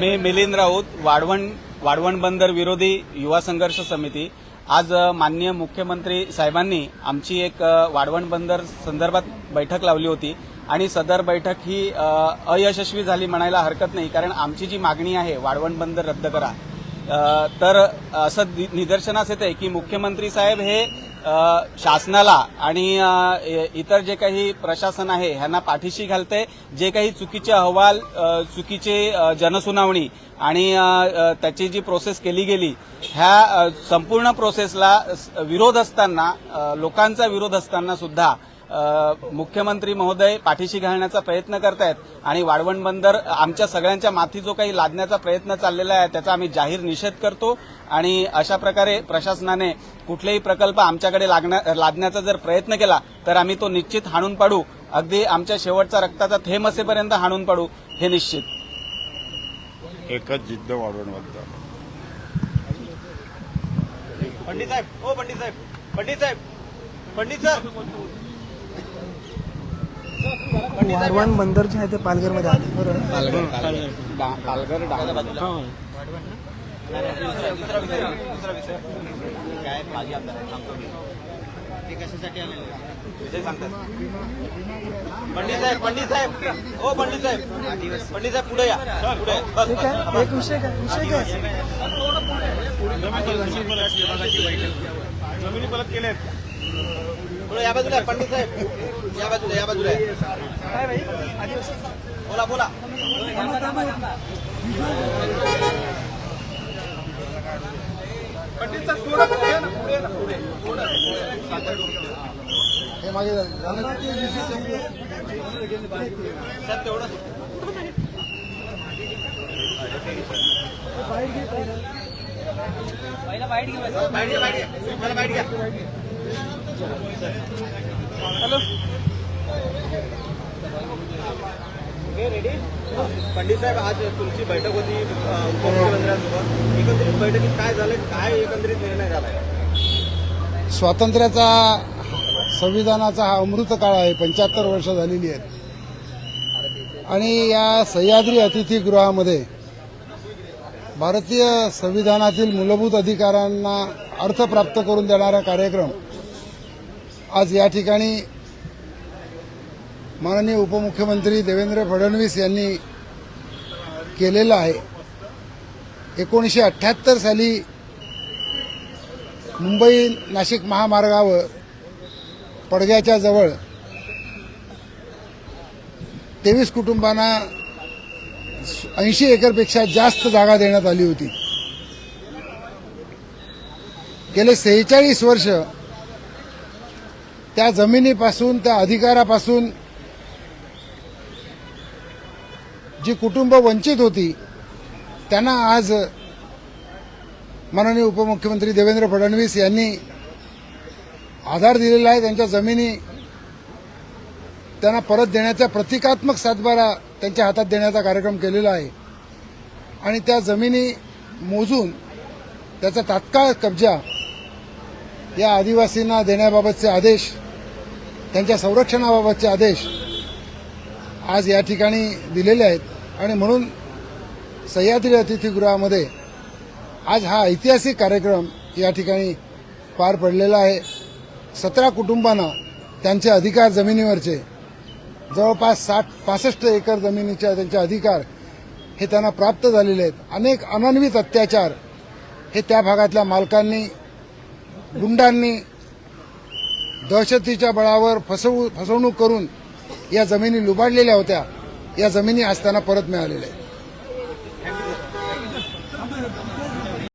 मी मिलिंद राऊत वाढवण वाढवण बंदर विरोधी युवा संघर्ष समिती. आज माननीय मुख्यमंत्री साहेबांनी आमची एक वाढवण बंदर संदर्भात बैठक लावली होती. आणि सदर बैठक ही अयशस्वी झाली म्हणायला हरकत नाही कारण आमची जी मागणी आहे वाढवण बंदर रद्द करा. तर असं दि- निदर्शनास येते की मुख्यमंत्री साहेब हे शासनाला आणि इतर जे काही प्रशासन आहे ह्यांना पाठीशी घालते. जे काही चुकीचे अहवाल चुकीचे जनसुनावणी आणि त्याची जी प्रोसेस केली गेली ह्या संपूर्ण प्रोसेसला विरोध असताना लोकांचा विरोध असताना सुद्धा मुख्यमंत्री महोदय पाठीशी घालण्याचा प्रयत्न करतायत आणि वाढवण बंदर आमच्या सगळ्यांच्या माथी जो काही लादण्याचा प्रयत्न चाललेला आहे त्याचा आम्ही जाहीर निषेध करतो. आणि अशा प्रकारे प्रशासनाने कुठलेही प्रकल्प आमच्याकडे लागण्या- लादण्याचा जर प्रयत्न केला तर आम्ही तो निश्चित हाणून पाडू. अगदी आमच्या शेवटचा रक्ताचा थेंब असेपर्यंत हाणून पाडू हे निश्चित. एकच जिद्द वाढवण्याबद्दल पंडित साहेब ओ पंडित साहेब पंडित साहेब पंडित सर. वारवान बंदर जे आहे ते पालघरमध्ये आहे बरोबर. पालघर. ते कशासाठी आलेले सांगतात. पंडित साहेब पंडित साहेब. ओ पंडित साहेब. पंडित साहेब पुढे या. पुढे. बस एक विषय काय? विषय काय? जमिनी परत केल्यात पुढे या बाजूला पंडित साहेब. या बाजूला या बाजूला आहे. काय भाई आदिवासी बोला बोला. साहेब तेवढं. बाहेर घ्या बाहेर. घ्या मला बाहेर घ्या. ओके रेडी पंडित साहेब आज तुमची बैठक होती उपमुख्यमंत्र्यांसोबत. एकंदरीत बैठकीत काय झालं काय एकंदरीत निर्णय झालाय? स्वातंत्र्याचा संविधानाचा हा अमृत काळ आहे पंच्याहत्तर वर्ष झालेली आहेत. आणि या सह्याद्री अतिथीगृहामध्ये भारतीय संविधानातील मूलभूत अधिकारांना अर्थ प्राप्त करून देणारा कार्यक्रम आज या ठिकाणी माननीय उपमुख्यमंत्री देवेंद्र फडणवीस यांनी केलेलं आहे. एकोणीसशे अठ्ठ्याहत्तर साली मुंबई नाशिक महामार्गावर पडग्याच्या जवळ तेवीस कुटुंबांना ऐंशी एकरपेक्षा जास्त जागा देण्यात आली होती. गेले सेहेचाळीस वर्ष त्या जमिनीपासून त्या अधिकारापासून जी कुटुंब वंचित होती त्यांना आज माननीय उपमुख्यमंत्री देवेंद्र फडणवीस यांनी आधार दिलेला आहे. त्यांच्या जमिनी त्यांना परत देण्याचा प्रतिकात्मक सातबारा त्यांच्या हातात देण्याचा कार्यक्रम केलेला आहे. आणि त्या जमिनी मोजून त्याचा तात्काळ कब्जा या आदिवासींना देण्याबाबतचे आदेश त्यांच्या संरक्षणाबाबतचे आदेश आज या ठिकाणी दिलेले आहेत. आणि म्हणून सह्याद्री अतिथीगृहामध्ये आज हा ऐतिहासिक कार्यक्रम या ठिकाणी पार पडलेला आहे. सतरा कुटुंबांना त्यांचे अधिकार जमिनीवरचे जवळपास साठ पासष्ट एकर जमिनीच्या त्यांचे अधिकार हे त्यांना प्राप्त झालेले आहेत. अनेक अनन्वित अत्याचार हे त्या भागातल्या मालकांनी गुंडांनी दहशतीच्या बळावर फसवू फसवणूक करून या जमिनी लुबाडलेल्या होत्या. या जमिनी आज त्यांना परत मिळालेल्या आहेत.